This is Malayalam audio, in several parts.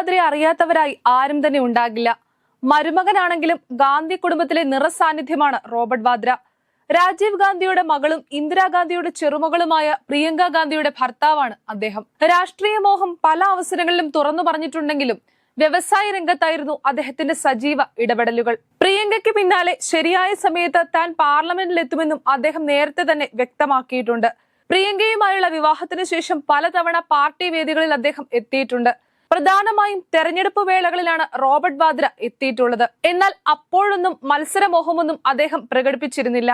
വാദ്രയെ അറിയാത്തവരായി ആരും തന്നെ ഉണ്ടാകില്ല. മരുമകനാണെങ്കിലും ഗാന്ധി കുടുംബത്തിലെ നിറസാന്നിധ്യമാണ് റോബർട്ട് വാദ്ര. രാജീവ് ഗാന്ധിയുടെ മകളും ഇന്ദിരാഗാന്ധിയുടെ ചെറുമകളുമായ പ്രിയങ്ക ഗാന്ധിയുടെ ഭർത്താവാണ് അദ്ദേഹം. രാഷ്ട്രീയ മോഹം പല അവസരങ്ങളിലും തുറന്നു പറഞ്ഞിട്ടുണ്ടെങ്കിലും വ്യവസായ രംഗത്തായിരുന്നു അദ്ദേഹത്തിന്റെ സജീവ ഇടപെടലുകൾ. പ്രിയങ്കയ്ക്ക് പിന്നാലെ ശരിയായ സമയത്ത് താൻ പാർലമെന്റിൽ എത്തുമെന്നും അദ്ദേഹം നേരത്തെ തന്നെ വ്യക്തമാക്കിയിട്ടുണ്ട്. പ്രിയങ്കയുമായുള്ള വിവാഹത്തിന് ശേഷം പലതവണ പാർട്ടി വേദികളിൽ അദ്ദേഹം എത്തിയിട്ടുണ്ട്. പ്രധാനമായും തെരഞ്ഞെടുപ്പ് വേളകളിലാണ് റോബർട്ട് വാദ്ര എത്തിയിട്ടുള്ളത്. എന്നാൽ അപ്പോഴൊന്നും മത്സരമോഹമൊന്നും അദ്ദേഹം പ്രകടിപ്പിച്ചിരുന്നില്ല.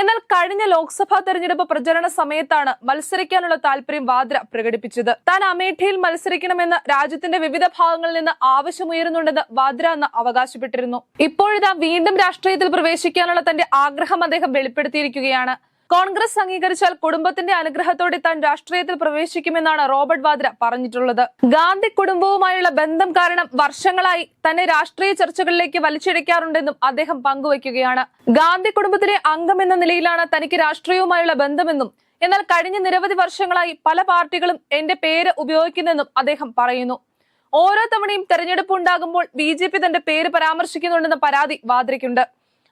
എന്നാൽ കഴിഞ്ഞ ലോക്സഭാ തെരഞ്ഞെടുപ്പ് പ്രചരണ സമയത്താണ് മത്സരിക്കാനുള്ള താല്പര്യം വാദ്ര പ്രകടിപ്പിച്ചത്. താൻ അമേഠിയിൽ മത്സരിക്കണമെന്ന് രാജ്യത്തിന്റെ വിവിധ ഭാഗങ്ങളിൽ നിന്ന് ആവശ്യമുയരുന്നുണ്ടെന്ന് വാദ്ര അന്ന് അവകാശപ്പെട്ടിരുന്നു. ഇപ്പോഴിതാ വീണ്ടും രാഷ്ട്രീയത്തിൽ പ്രവേശിക്കാനുള്ള തന്റെ ആഗ്രഹം അദ്ദേഹം വെളിപ്പെടുത്തിയിരിക്കുകയാണ്. കോൺഗ്രസ് അംഗീകരിച്ചാൽ കുടുംബത്തിന്റെ അനുഗ്രഹത്തോടെ താൻ രാഷ്ട്രീയത്തിൽ പ്രവേശിക്കുമെന്നാണ് റോബർട്ട് വാദ്ര പറഞ്ഞിട്ടുള്ളത്. ഗാന്ധി കുടുംബവുമായുള്ള ബന്ധം കാരണം വർഷങ്ങളായി തന്നെ രാഷ്ട്രീയ ചർച്ചകളിലേക്ക് വലിച്ചിഴക്കാറുണ്ടെന്നും അദ്ദേഹം പങ്കുവയ്ക്കുകയാണ്. ഗാന്ധി കുടുംബത്തിലെ അംഗം എന്ന നിലയിലാണ് തനിക്ക് രാഷ്ട്രീയവുമായുള്ള ബന്ധമെന്നും എന്നാൽ കഴിഞ്ഞ നിരവധി വർഷങ്ങളായി പല പാർട്ടികളും എന്റെ പേര് ഉപയോഗിക്കുന്നെന്നും അദ്ദേഹം പറയുന്നു. ഓരോ തവണയും തെരഞ്ഞെടുപ്പ് ഉണ്ടാകുമ്പോൾ ബി ജെ പി തന്റെ പേര് പരാമർശിക്കുന്നുണ്ടെന്ന പരാതി വാദ്രയ്ക്കുണ്ട്.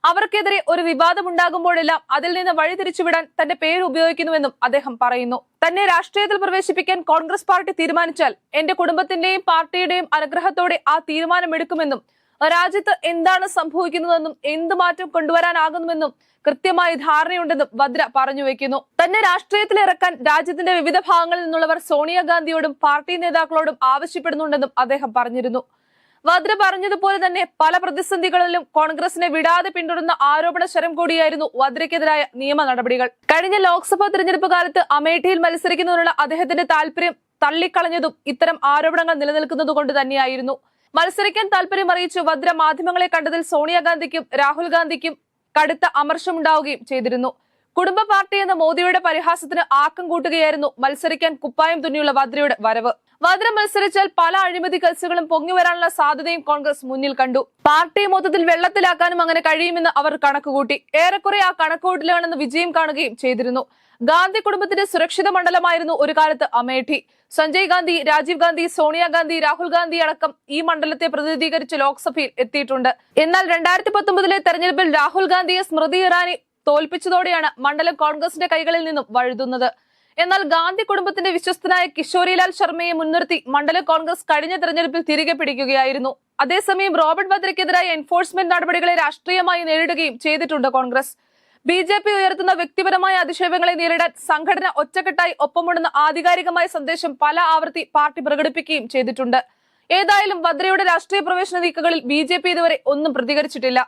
അവർക്കെതിരെ ഒരു വിവാദം ഉണ്ടാകുമ്പോഴെല്ലാം അതിൽ നിന്ന് വഴിതിരിച്ചുവിടാൻ തന്റെ പേര് ഉപയോഗിക്കുന്നുവെന്നും അദ്ദേഹം പറയുന്നു. തന്നെ രാഷ്ട്രീയത്തിൽ പ്രവേശിപ്പിക്കാൻ കോൺഗ്രസ് പാർട്ടി തീരുമാനിച്ചാൽ എന്റെ കുടുംബത്തിന്റെയും പാർട്ടിയുടെയും അനുഗ്രഹത്തോടെ ആ തീരുമാനമെടുക്കുമെന്നും രാജ്യത്ത് എന്താണ് സംഭവിക്കുന്നതെന്നും എന്ത് മാറ്റം കൊണ്ടുവരാനാകുന്നുവെന്നും കൃത്യമായി ധാരണയുണ്ടെന്നും വദ്ര പറഞ്ഞു വെക്കുന്നു. തന്നെ രാഷ്ട്രീയത്തിൽ ഇറക്കാൻ രാജ്യത്തിന്റെ വിവിധ ഭാഗങ്ങളിൽ നിന്നുള്ളവർ സോണിയാഗാന്ധിയോടും പാർട്ടി നേതാക്കളോടും ആവശ്യപ്പെടുന്നുണ്ടെന്നും അദ്ദേഹം പറഞ്ഞിരുന്നു. വദ്ര പറഞ്ഞതുപോലെ തന്നെ പല പ്രതിസന്ധികളിലും കോൺഗ്രസിനെ വിടാതെ പിന്തുടരുന്ന ആരോപണ ശരം കൂടിയായിരുന്നു വദ്രയ്ക്കെതിരായ നിയമ നടപടികൾ. കഴിഞ്ഞ ലോക്സഭാ തെരഞ്ഞെടുപ്പ് കാലത്ത് അമേഠിയിൽ മത്സരിക്കുന്നതിനുള്ള അദ്ദേഹത്തിന്റെ താല്പര്യം തള്ളിക്കളഞ്ഞതും ഇത്തരം ആരോപണങ്ങൾ നിലനിൽക്കുന്നതുകൊണ്ട് തന്നെയായിരുന്നു. മത്സരിക്കാൻ താല്പര്യം അറിയിച്ച് വദ്ര മാധ്യമങ്ങളെ കണ്ടതിൽ സോണിയാഗാന്ധിക്കും രാഹുൽ ഗാന്ധിക്കും കടുത്ത അമർഷമുണ്ടാവുകയും ചെയ്തിരുന്നു. കുടുംബ പാർട്ടി എന്ന മോദിയുടെ പരിഹാസത്തിന് ആക്കം കൂട്ടുകയായിരുന്നു മത്സരിക്കാൻ കുപ്പായം തുന്നിയുള്ള വദ്രയുടെ വരവ്. വദ്ര മത്സരിച്ചാൽ പല അഴിമതി കേസുകളും പൊങ്ങിവരാനുള്ള സാധ്യതയും കോൺഗ്രസ് മുന്നിൽ കണ്ടു. പാർട്ടി മൊത്തത്തിൽ വെള്ളത്തിലാക്കാനും അങ്ങനെ കഴിയുമെന്ന് അവർ കണക്കുകൂട്ടി. ഏറെക്കുറെ ആ കണക്കുകൂട്ടലാണെന്ന് വിജയം കാണുകയും ചെയ്തിരുന്നു. ഗാന്ധി കുടുംബത്തിന്റെ സുരക്ഷിത മണ്ഡലമായിരുന്നു ഒരു കാലത്ത് അമേഠി. സഞ്ജയ് ഗാന്ധി രാജീവ് ഗാന്ധി സോണിയാഗാന്ധി രാഹുൽ ഗാന്ധി അടക്കം ഈ മണ്ഡലത്തെ പ്രതിനിധീകരിച്ച് ലോക്സഭയിൽ എത്തിയിട്ടുണ്ട്. എന്നാൽ രണ്ടായിരത്തി പത്തൊമ്പതിലെ തെരഞ്ഞെടുപ്പിൽ രാഹുൽ ഗാന്ധിയെ സ്മൃതി ഇറാനി തോൽപ്പിച്ചതോടെയാണ് മണ്ഡലം കോൺഗ്രസിന്റെ കൈകളിൽ നിന്നും വഴുതുന്നത്. എന്നാൽ ഗാന്ധി കുടുംബത്തിന്റെ വിശ്വസ്തനായ കിഷോരിലാൽ ശർമ്മയെ മുൻനിർത്തി മണ്ഡലം കോൺഗ്രസ് കഴിഞ്ഞ തെരഞ്ഞെടുപ്പിൽ തിരികെ പിടിക്കുകയായിരുന്നു. അതേസമയം റോബർട്ട് വദ്രയ്ക്കെതിരായ എൻഫോഴ്സ്മെന്റ് നടപടികളെ രാഷ്ട്രീയമായി നേരിടുകയും ചെയ്തിട്ടുണ്ട് കോൺഗ്രസ്. ബി ജെ പി ഉയർത്തുന്ന വ്യക്തിപരമായ അധിക്ഷേപങ്ങളെ നേരിടാൻ സംഘടന ഒറ്റക്കെട്ടായി ഒപ്പമുണ്ടെന്ന ആധികാരികമായ സന്ദേശം പല ആവർത്തി പാർട്ടി പ്രകടിപ്പിക്കുകയും ചെയ്തിട്ടുണ്ട്. ഏതായാലും വദ്രയുടെ രാഷ്ട്രീയ പ്രവേശന നീക്കങ്ങളിൽ ബി ഇതുവരെ ഒന്നും പ്രതികരിച്ചിട്ടില്ല.